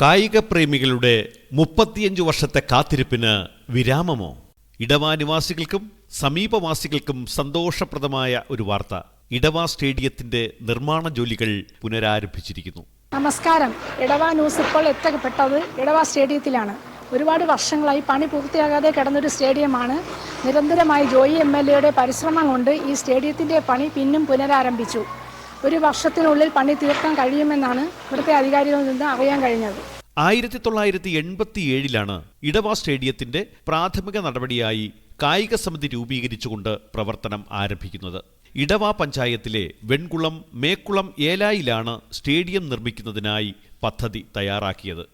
കായിക പ്രേമികളുടെ മുപ്പത്തിയഞ്ചു വർഷത്തെ കാത്തിരിപ്പിന് വിരാമമോ? ഇടവാ നിവാസികൾക്കും സമീപവാസികൾക്കും സന്തോഷപ്രദമായ ഒരു വാർത്ത. ഇടവാ സ്റ്റേഡിയത്തിന്റെ നിർമ്മാണ ജോലികൾ പുനരാരംഭിച്ചിരിക്കുന്നു. നമസ്കാരം. ഇടവാ ന്യൂസ് ഇപ്പോൾ എത്തപ്പെട്ടത് ഇടവാ സ്റ്റേഡിയത്തിലാണ്. ഒരുപാട് വർഷങ്ങളായി പണി പൂർത്തിയാകാതെ കിടന്നൊരു സ്റ്റേഡിയമാണ്. നിരന്തരമായി ജോയി എം എൽ എയുടെ പരിശ്രമം കൊണ്ട് ഈ സ്റ്റേഡിയത്തിന്റെ പണി പിന്നും പുനരാരംഭിച്ചു. ഒരു വർഷത്തിനുള്ളിൽ പണി തീർക്കാൻ കഴിയുമെന്നാണ് ഇവിടുത്തെ അധികാരികളിൽ നിന്ന് അറിയാൻ കഴിഞ്ഞത്. ആയിരത്തി തൊള്ളായിരത്തി എൺപത്തി ഏഴിലാണ് ഇടവ സ്റ്റേഡിയത്തിന്റെ പ്രാഥമിക നടപടിയായി കായിക സമിതി രൂപീകരിച്ചുകൊണ്ട് പ്രവർത്തനം ആരംഭിക്കുന്നത്. ഇടവ പഞ്ചായത്തിലെ വെൺകുളം മേക്കുളം ഏലായിലാണ് സ്റ്റേഡിയം നിർമ്മിക്കുന്നതിനായി പദ്ധതി തയ്യാറാക്കിയത്.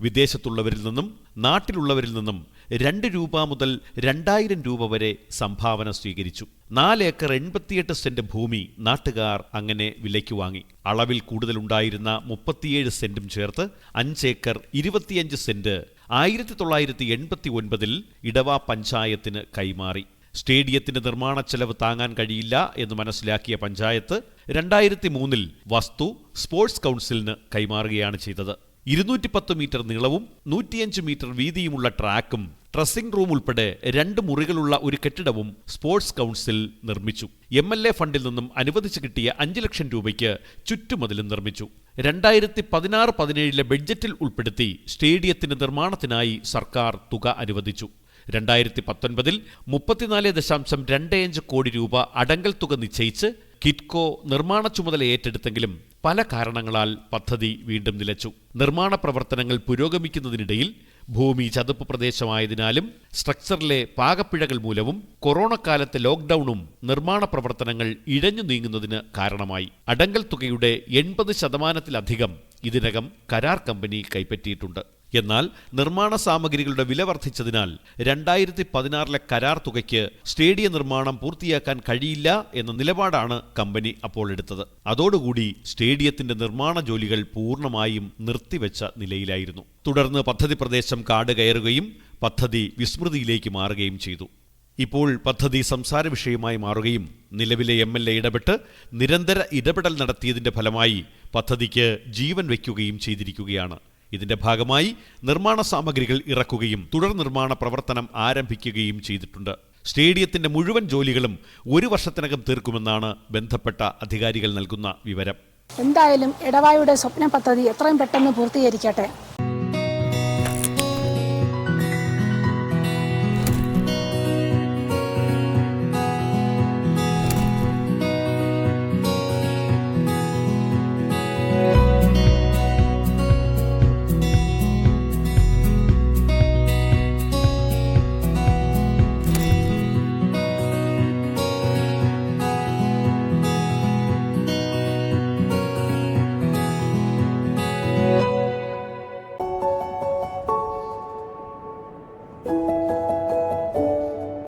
വിദേശത്തുള്ളവരിൽ നിന്നും നാട്ടിലുള്ളവരിൽ നിന്നും രണ്ട് രൂപ മുതൽ രണ്ടായിരം രൂപ വരെ സംഭാവന സ്വീകരിച്ചു. നാലേക്കർ എൺപത്തിയെട്ട് സെന്റ് ഭൂമി നാട്ടുകാർ അങ്ങനെ വിലയ്ക്ക് വാങ്ങി. അളവിൽ കൂടുതലുണ്ടായിരുന്ന മുപ്പത്തിയേഴ് സെന്റും ചേർത്ത് അഞ്ചേക്കർ ഇരുപത്തിയഞ്ച് സെന്റ് ആയിരത്തി തൊള്ളായിരത്തി എൺപത്തി ഒൻപതിൽ ഇടവ പഞ്ചായത്തിന് കൈമാറി. സ്റ്റേഡിയത്തിന്റെ നിർമ്മാണ ചെലവ് താങ്ങാൻ കഴിയില്ല എന്ന് മനസ്സിലാക്കിയ പഞ്ചായത്ത് രണ്ടായിരത്തി മൂന്നിൽ വസ്തു സ്പോർട്സ് കൗൺസിലിന് കൈമാറുകയാണ് ചെയ്തത്. ഇരുന്നൂറ്റി പത്ത് മീറ്റർ നീളവും നൂറ്റിയഞ്ച് മീറ്റർ വീതിയുമുള്ള ട്രാക്കും ഡ്രസ്സിംഗ് റൂം ഉൾപ്പെടെ രണ്ട് മുറികളുള്ള ഒരു കെട്ടിടവും സ്പോർട്സ് കൗൺസിൽ നിർമ്മിച്ചു. എം എൽ എ ഫണ്ടിൽ നിന്നും അനുവദിച്ചു കിട്ടിയ അഞ്ച് ലക്ഷം രൂപയ്ക്ക് ചുറ്റുമതിലും നിർമ്മിച്ചു. രണ്ടായിരത്തി പതിനാറ് പതിനേഴിലെ ബഡ്ജറ്റിൽ ഉൾപ്പെടുത്തി സ്റ്റേഡിയത്തിന്റെ നിർമ്മാണത്തിനായി സർക്കാർ തുക അനുവദിച്ചു. രണ്ടായിരത്തി പത്തൊൻപതിൽ മുപ്പത്തിനാല് ദശാംശം രണ്ടേയഞ്ച് കോടി രൂപ അടങ്കൽ തുക നിശ്ചയിച്ച് കിറ്റ്കോ നിർമ്മാണ ചുമതല ഏറ്റെടുത്തെങ്കിലും പല കാരണങ്ങളാൽ പദ്ധതി വീണ്ടും നിലച്ചു. നിർമ്മാണ പ്രവർത്തനങ്ങൾ പുരോഗമിക്കുന്നതിനിടയിൽ ഭൂമി ചതുപ്പ് പ്രദേശമായതിനാലും സ്ട്രക്ചറിലെ പാകപ്പിഴകൾ മൂലവും കൊറോണ കാലത്തെ ലോക്ക്ഡൌണും നിർമ്മാണ പ്രവർത്തനങ്ങൾ ഇഴഞ്ഞു നീങ്ങുന്നതിന് കാരണമായി. അടങ്കൽ തുകയുടെ എൺപത് ശതമാനത്തിലധികം ഇതിനകം കരാർ കമ്പനി കൈപ്പറ്റിയിട്ടുണ്ട്. എന്നാൽ നിർമ്മാണ സാമഗ്രികളുടെ വില വർദ്ധിച്ചതിനാൽ രണ്ടായിരത്തി പതിനാറിലെ കരാർ തുകയ്ക്ക് സ്റ്റേഡിയം നിർമ്മാണം പൂർത്തിയാക്കാൻ കഴിയില്ല എന്ന നിലപാടാണ് കമ്പനി അപ്പോൾ എടുത്തത്. അതോടുകൂടി സ്റ്റേഡിയത്തിന്റെ നിർമ്മാണ ജോലികൾ പൂർണമായും നിർത്തിവെച്ച നിലയിലായിരുന്നു. തുടർന്ന് പദ്ധതി പ്രദേശം കാട് കയറുകയും പദ്ധതി വിസ്മൃതിയിലേക്ക് മാറുകയും ചെയ്തു. ഇപ്പോൾ പദ്ധതി സംസാര വിഷയമായി മാറുകയും നിലവിലെ എം എൽ എ ഇടപെട്ട് നിരന്തര ഇടപെടൽ നടത്തിയതിന്റെ ഫലമായി പദ്ധതിക്ക് ജീവൻ വയ്ക്കുകയും ചെയ്തിരിക്കുകയാണ്. ഇതിന്റെ ഭാഗമായി നിർമ്മാണ സാമഗ്രികൾ ഇറക്കുകയും തുടർ നിർമ്മാണ പ്രവർത്തനം ആരംഭിക്കുകയും ചെയ്തിട്ടുണ്ട്. സ്റ്റേഡിയത്തിന്റെ മുഴുവൻ ജോലികളും ഒരു വർഷത്തിനകം തീർക്കുമെന്നാണ് ബന്ധപ്പെട്ട അധികാരികൾ നൽകുന്ന വിവരം. എന്തായാലും ഇടവായുടെ സ്വപ്ന പദ്ധതി എത്രയും പെട്ടെന്ന് പൂർത്തീകരിക്കട്ടെ.